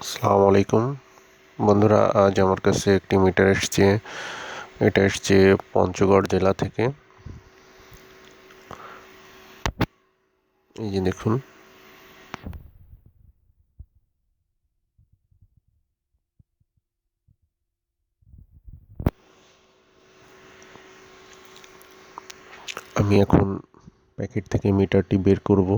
আসসালামু আলাইকুম। বন্ধুরা, আজ আমার কাছে একটি মিটার এসছে। এটা এসছে পঞ্চগড় জেলা থেকে। এই যে দেখুন। আমি এখন প্যাকেট থেকে মিটারটি বের করব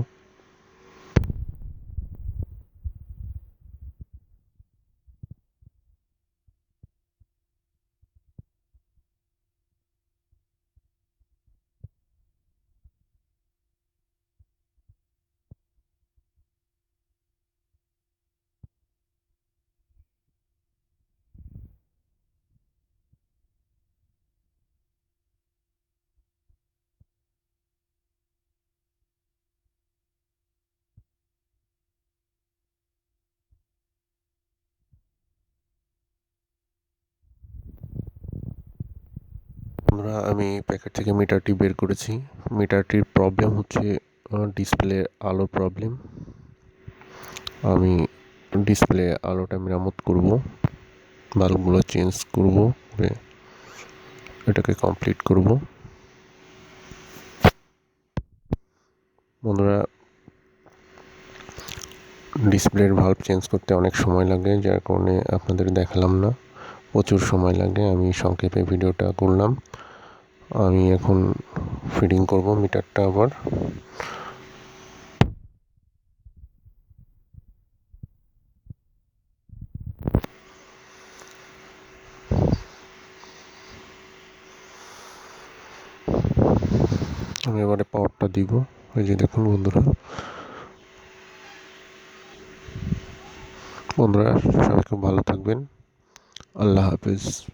আমরা আমি প্যাকেট থেকে মিটারটি বের করেছি। মিটারটির প্রবলেম হচ্ছে ডিসপ্লে আলো প্রবলেম আমি ডিসপ্লে আলোটা মেরামত করব, বাল্বগুলো চেঞ্জ করব, করে এটাকে কমপ্লিট করব। বন্ধুরা ডিসপ্লের ভাল্ব চেঞ্জ করতে অনেক সময় লাগে, যার কারণে আপনাদের দেখালাম না। প্রচুর সময় লাগে, আমি সংক্ষেপে ভিডিওটা করলাম। আমি এখন ফিডিং করব মিটারটা আবার। আমি এবারে পাওয়ারটা দিব। ওই যে দেখুন বন্ধুরা। বন্ধুরা, সবাই খুব ভালো থাকবেন। আল্লাহ হাফিজ।